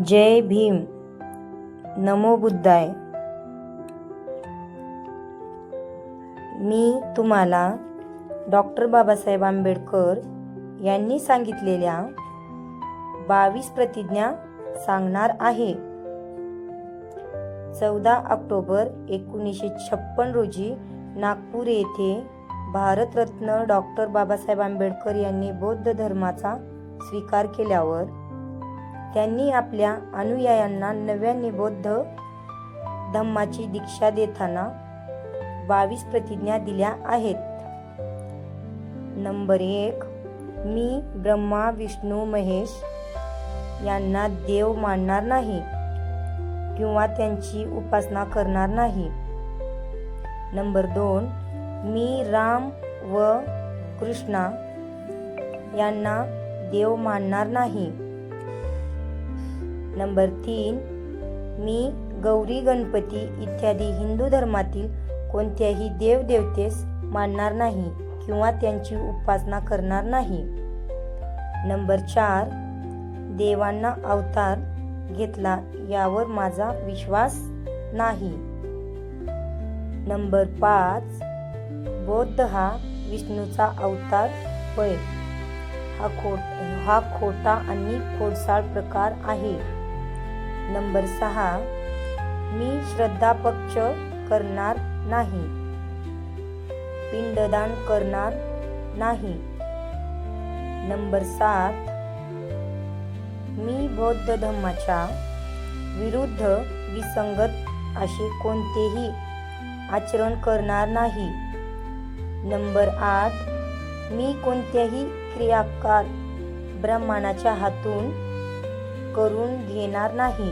जय भीम. नमो बुद्धाय. मी तुम्हाला डॉक्टर बाबासाहेब आंबेडकर यांनी सांगितलेल्या बावीस प्रतिज्ञा सांगणार आहे. चौदा ऑक्टोबर एकोणीसशे छप्पन रोजी नागपूर येथे भारतरत्न डॉक्टर बाबासाहेब आंबेडकर यांनी बौद्ध धर्माचा स्वीकार केल्यावर त्यांनी आपल्या अनुयायांना नव्या निबोध धम्माची दीक्षा देताना बावीस प्रतिज्ञा दिल्या आहेत. नंबर एक मी ब्रह्मा विष्णू महेश यांना देव मानणार नाही किंवा त्यांची उपासना करणार नाही. नंबर दोन मी राम व कृष्णा यांना देव मानणार नाही. नंबर तीन मी गौरी गणपती इत्यादी हिंदू धर्मातील कोणत्याही देवदेवतेस मानणार नाही किंवा त्यांची उपासना करणार नाही. नंबर चार देवांना अवतार घेतला यावर माझा विश्वास नाही. नंबर पाच बौद्ध हा विष्णूचा अवतार होय. हा खोट हा खोटा आणि खोडसाळ प्रकार आहे. नंबर सहा मी श्रद्धापक्ष करणार नाही. पिंडदान करणार नाही. नंबर सात मी बौद्ध धर्माच्या विरुद्ध विसंगत असे कोणतेही आचरण करणार नाही. नंबर आठ मी कोणत्याही क्रियाकार ब्रह्मानाच्या हातून करून घेणार नाही.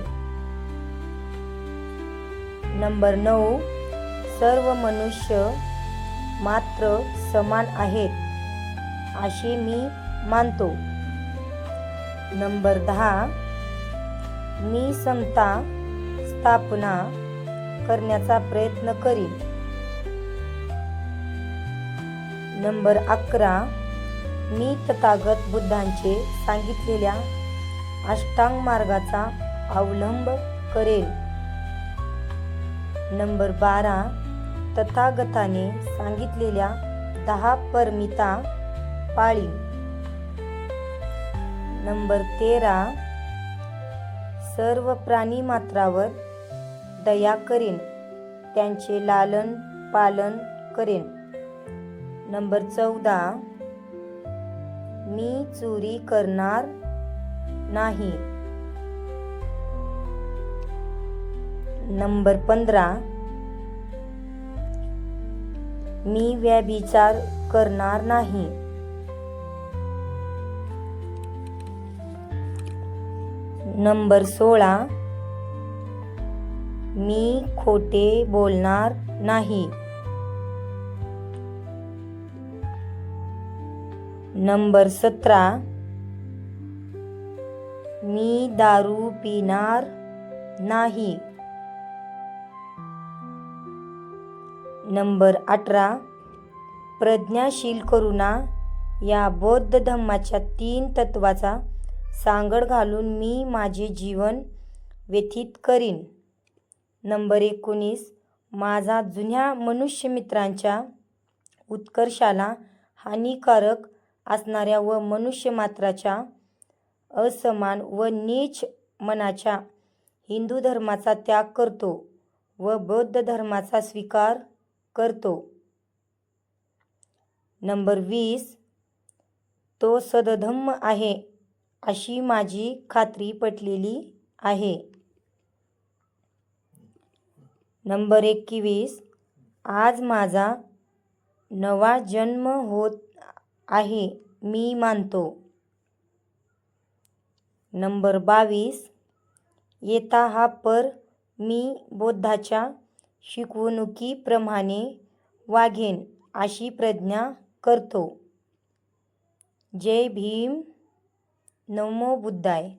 नंबर नऊ सर्व मनुष्य मात्र समान आहेत असे मी मानतो. नंबर दहा मी समता स्थापना करण्याचा प्रयत्न करीन. नंबर अकरा मी तथागत बुद्धांचे सांगितलेल्या अष्टांग मार्गाचा अवलंब करेल. नंबर बारा. तथागताने सांगितलेल्या दहा परमिता पाळी. नंबर तेरा. सर्व प्राणी मात्रावर दया करेन. त्यांचे लालन पालन करेन. नंबर चौदा. मी चोरी करणार नाही. नंबर पंधरा. मी व्याभिचार करणार नाही. नंबर सोळा. मी खोटे बोलणार नाही. नंबर सतरा. मी दारू पिणार नाही. नंबर अठरा. प्रज्ञाशील करुणा या बौद्ध धम्माच्या तीन तत्वाचा सांगड घालून मी माझे जीवन व्यतीत करीन. नंबर एकोणीस. माझा जुन्या मनुष्यमित्रांच्या उत्कर्षाला हानिकारक असणाऱ्या व मनुष्यमात्राच्या असमान व नीच मनाच्या हिंदू धर्माचा त्याग करतो व बौद्ध धर्माचा स्वीकार करतो. नंबर वीस. तो सदधम्म आहे अशी माझी खात्री पटलेली आहे. नंबर एकवीस. आज माझा नवा जन्म होत आहे मी मानतो. नंबर बावीस. येता हा पर मी बौद्धाच्या शिकवणुकीप्रमाणे वाघेन अशी प्रज्ञा करतो. जय भीम. नमो बुद्धाय.